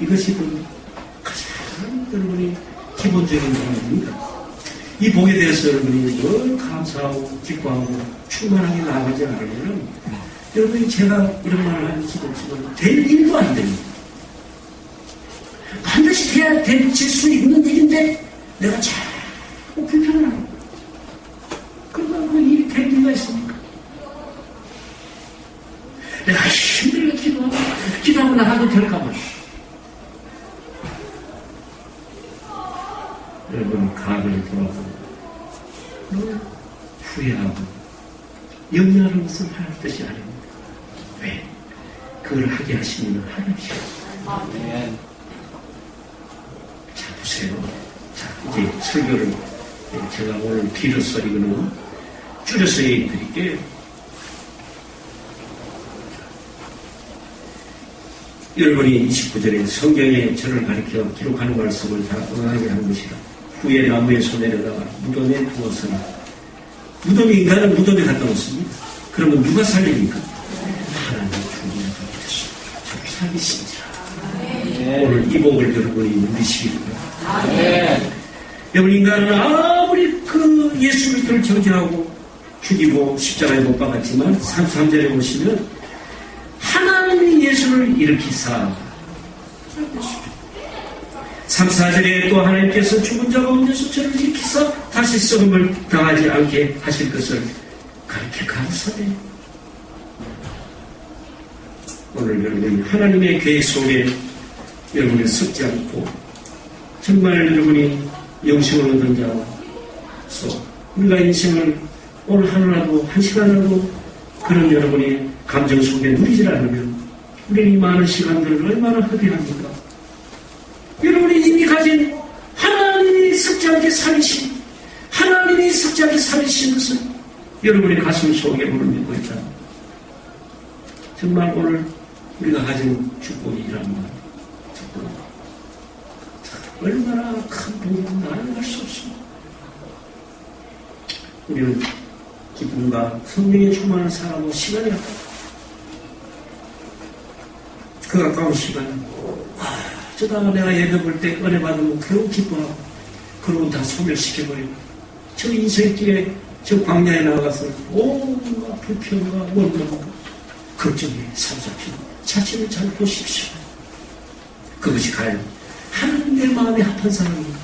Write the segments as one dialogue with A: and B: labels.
A: 이것이 그 가장 여러분이 기본적인 부분입니다. 이 복에 대해서 여러분이 늘 감사하고 기뻐하고 충만하게 나아가지 않으면 여러분이 제가 이런 말을 하기 싫지만 될 일도 안 됩니다. 반드시 돼야 될수 있는 일인데 내가 자꾸 불편을 하고 그러면 그 일이 될 리가 있습니까? 내가 힘들게 기도하고 기도하고 나가도 될까 봐. 여러분 가을 돌아보고 늘 후회하고 염려하는 것은 하나님 뜻이 아닙니다. 왜? 그걸 하게 하시는 하나님이시죠. 자 보세요. 자 이제 설교를 제가 오늘 길어서 이거는 줄여서 얘기 드릴게요. 여러분이 29절에 성경에 저를 가리켜 기록하는 말씀을 다 응하게 하는 것이다. 후에 나무에 손에다가 무덤에 두었으나 무덤이 인간은 무덤에 갖다 놓습니다. 그러면 누가 살립니까? 하나님 주님이 가르쳤어. 저를 살리시니라. 오늘 이 복을 여러분이 누리시기 바랍니다. 여러분 인간은 아무리 그 예수 그리스도를 정죄하고 죽이고 십자가에 못 박았지만 33절에 보시면 하나님이 예수를 일으키사 3, 4절에 또 하나님께서 죽은 자 가운데서 저를 일으키사 다시 썩음을 당하지 않게 하실 것을 그렇게 감사해 오늘 여러분이 하나님의 계획 속에 여러분이 썩지 않고 정말 여러분이 영생을 얻은 자로서 우리가 인생을 오늘 하루라도 한 시간이라도 그런 여러분이 감정 속에 누리질 않으면 우리 이 많은 시간들을 얼마나 허비합니까? 가진 하나님이 않게 살리신 하나님이 않게 살리신 것을 여러분의 가슴 속에 믿고 있다. 정말 오늘 우리가 가진 축복이란 말, 축복. 얼마나 큰 복인지 나는 알 수 없습니다. 우리는 기쁨과 성령의 충만한 사람으로 시간이 아깝다. 그 가까운 시간, 아, 저다가 내가 예배 볼 때 은혜 받으면 겨우 기뻐하고, 그러고 다 소멸시켜버리고, 저 인생길에 저 광야에 나가서 온갖 불평과 원망과 걱정에 사로잡히고 자신을 잘 보십시오. 그것이 과연 하나님 내 마음에 합한 사람입니다.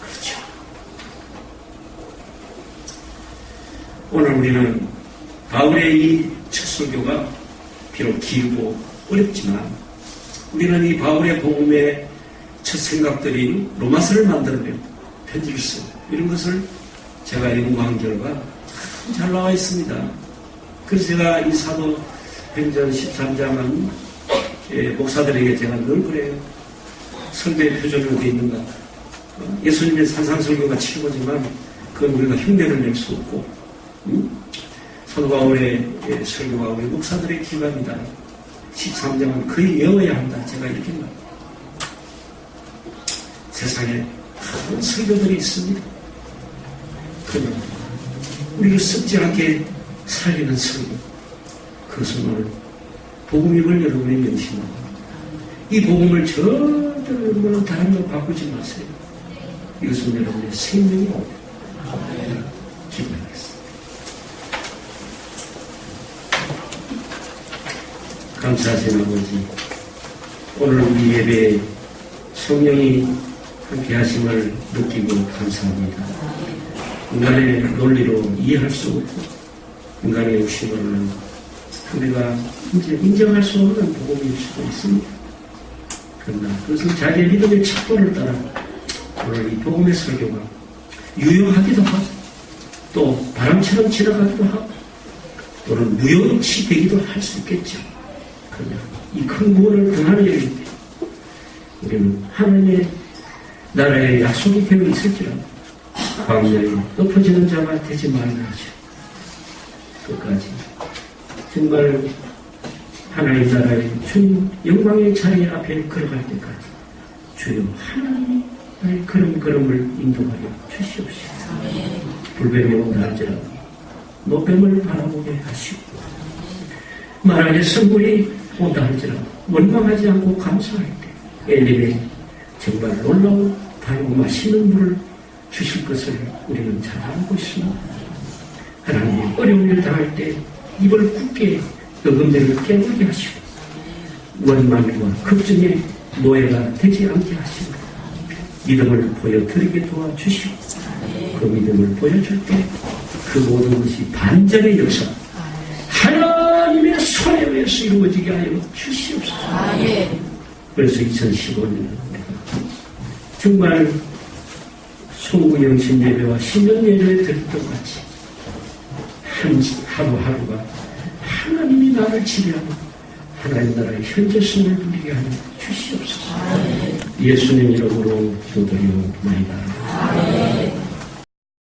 A: 그렇죠. 오늘 우리는 바울의 이 첫 설교가 비록 길고 어렵지만 우리는 이 바울의 복음의 첫 생각들이 로마서를 만들어내고 편지를 쓰고 이런 것을 제가 연구한 결과 참 잘 나와 있습니다. 그래서 제가 이 사도 행전 13장은 예, 목사들에게 제가 늘 그래요. 설교의 표준으로 되어 있는가. 어, 예수님의 산상설교가 최고지만 그건 우리가 흉내를 낼 수 없고 음? 사도 바울의 예, 설교가 우리 목사들의 기관이다. 13장은 거의 외워야 한다. 제가 이렇게 말 세상에 많은 설교들이 있습니다. 그러나 우리를 썩지 않게 살리는 설교. 그것은 오늘 복음임을 여러분이 명심하고 이 복음을 절대로 여러분은 다른 거 바꾸지 마세요. 이것은 여러분의 생명이고 기도하겠습니다. 감사하신 아버지 오늘 우리 예배에 성령이 함께 하심을 느끼고 감사합니다. 인간의 논리로 이해할 수 없고 인간의 욕심으로는 우리가 이제 인정할 수 없는 복음일 수도 있습니다. 그러나 그것은 자기의 믿음의 척도를 따라 오늘 이 복음의 설교가 유용하기도 하고 또 바람처럼 지나가기도 하고 또는 무용치 되기도 할 수 있겠죠. 이큰 등하는 일인데 우리는 하나님의 나라의 약속이 되어 있을지라도 광야에 엎어지는 자가 되지 말아야죠. 끝까지 정말 하나님 나라의 주님 영광의 자리 앞에 걸어갈 때까지 주여 하나님이 나의 걸음 걸음을 인도하여 주시옵시고 불뱀이 온다 할지라도 노뱀을 바라보게 하시고 만약에 성물이 온다 할지라도 원망하지 않고 감사할 때 엘리베 정말 놀라운 달고 맛있는 물을 주실 것을 우리는 잘 알고 있습니다. 하나님 어려운 일 당할 때 입을 굳게 어금니를 깨물게 하시고 원망과 걱정의 노예가 되지 않게 하시고 믿음을 보여드리게 도와주시고 그 믿음을 보여줄 때 그 모든 것이 반전의 역사 하나님의 손에 의해서 이루어지게 하여 주시옵소서. 그래서 2015년은 정말 소구영신 예배와 신년 예배에 드렸던 같이 한 하루하루가 하나님이 나를 지배하고 하나님 나라의 현재성을 누리게 하여 주시옵소서. 예수님 이름으로 기도드리옵나이다.